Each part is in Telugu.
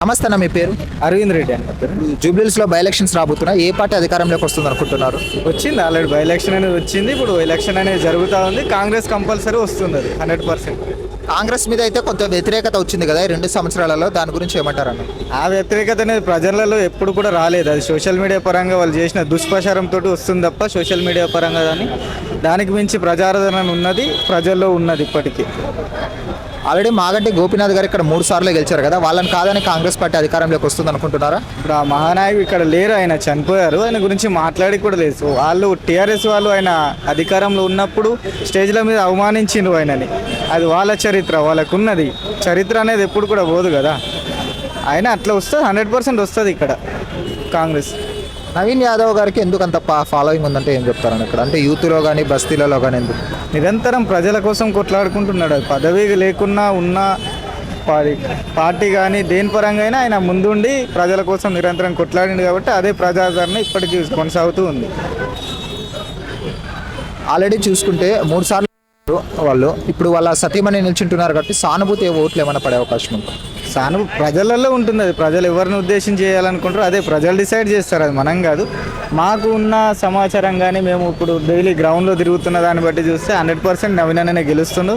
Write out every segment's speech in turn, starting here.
నమస్తే అన్న మీ పేరు? అరవింద్ రెడ్డి అని జూబ్లీస్లో బై ఎలక్షన్స్ రాబోతున్నా ఏ పార్టీ అధికారంలోకి వస్తుంది అనుకుంటున్నారు వచ్చింది ఆల్రెడీ బై ఎలక్షన్ అనేది వచ్చింది ఇప్పుడు ఎలక్షన్ అనేది జరుగుతూ ఉంది కాంగ్రెస్ కంపల్సరీ వస్తుంది అది హండ్రెడ్ పర్సెంట్ కాంగ్రెస్ మీద అయితే కొంత వ్యతిరేకత వచ్చింది కదా ఈ రెండు సంవత్సరాలలో దాని గురించి ఏమంటారు అన్న? ఆ వ్యతిరేకత అనేది ప్రజలలో ఎప్పుడు కూడా రాలేదు అది సోషల్ మీడియా పరంగా వాళ్ళు చేసిన దుష్ప్రచారంతో వస్తుంది తప్ప సోషల్ మీడియా పరంగా కానీ దానికి మించి ప్రజాదరణ ఉన్నది ప్రజల్లో ఉన్నది ఇప్పటికీ. ఆల్రెడీ మాగంటి గోపీనాథ్ గారు ఇక్కడ మూడు సార్లు గెలిచారు కదా వాళ్ళని కాదని కాంగ్రెస్ పార్టీ అధికారంలోకి వస్తుంది అనుకుంటున్నారా ఇప్పుడు ఆ మహానాయకుడు ఇక్కడ లేరు ఆయన చనిపోయారు ఆయన గురించి మాట్లాడి కూడా లేదు. వాళ్ళు టీఆర్ఎస్ వాళ్ళు ఆయన అధికారంలో ఉన్నప్పుడు స్టేజ్ల మీద అవమానించిండ్రు ఆయనని. అది వాళ్ళ చరిత్ర వాళ్ళకు ఉన్నది చరిత్ర అనేది ఎప్పుడు కూడా పోదు కదా. ఆయన అట్లా వస్తుంది హండ్రెడ్ పర్సెంట్ వస్తుంది ఇక్కడ కాంగ్రెస్. నవీన్ యాదవ్ గారికి ఎందుకు అంత ఫాలోయింగ్ ఉందంటే ఏం చెప్తారని ఇక్కడ? అంటే యూత్లో కానీ బస్తీలలో కానీ ఎందుకు? నిరంతరం ప్రజల కోసం కొట్లాడుకుంటున్నాడు. పదవి లేకున్నా ఉన్న పార్టీ కానీ దేని పరంగా అయినా ఆయన ముందుండి ప్రజల కోసం నిరంతరం కొట్లాడింది కాబట్టి అదే ప్రజాదరణ ఇప్పటికీ కొనసాగుతూ ఉంది. ఆల్రెడీ చూసుకుంటే మూడు సార్లు వాళ్ళు ఇప్పుడు వాళ్ళ సతీమణి నిల్చుంటున్నారు కాబట్టి సానుభూతి ఓట్లు ఏమైనా పడే అవకాశం ఉంది? సాను ప్రజలలో ఉంటుంది అది. ప్రజలు ఎవరిని ఉద్దేశించి చేయాలనుకుంటారో అదే ప్రజలు డిసైడ్ చేస్తారు అది. మనం కాదు. మాకు ఉన్న సమాచారం కానీ మేము ఇప్పుడు డైలీ గ్రౌండ్లో తిరుగుతున్న దాన్ని బట్టి చూస్తే హండ్రెడ్ పర్సెంట్ నవీననే గెలుస్తుండు.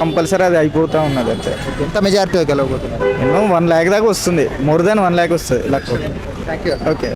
కంపల్సరీ అది అయిపోతూ ఉన్నది అంతే. ఎంత మెజారిటీ గెలవబోతున్నారు? మినిమం వన్ ల్యాక్ దాకా వస్తుంది. మోర్ దాన్ వన్ ల్యాక్ వస్తుంది. లక్ ఓకే.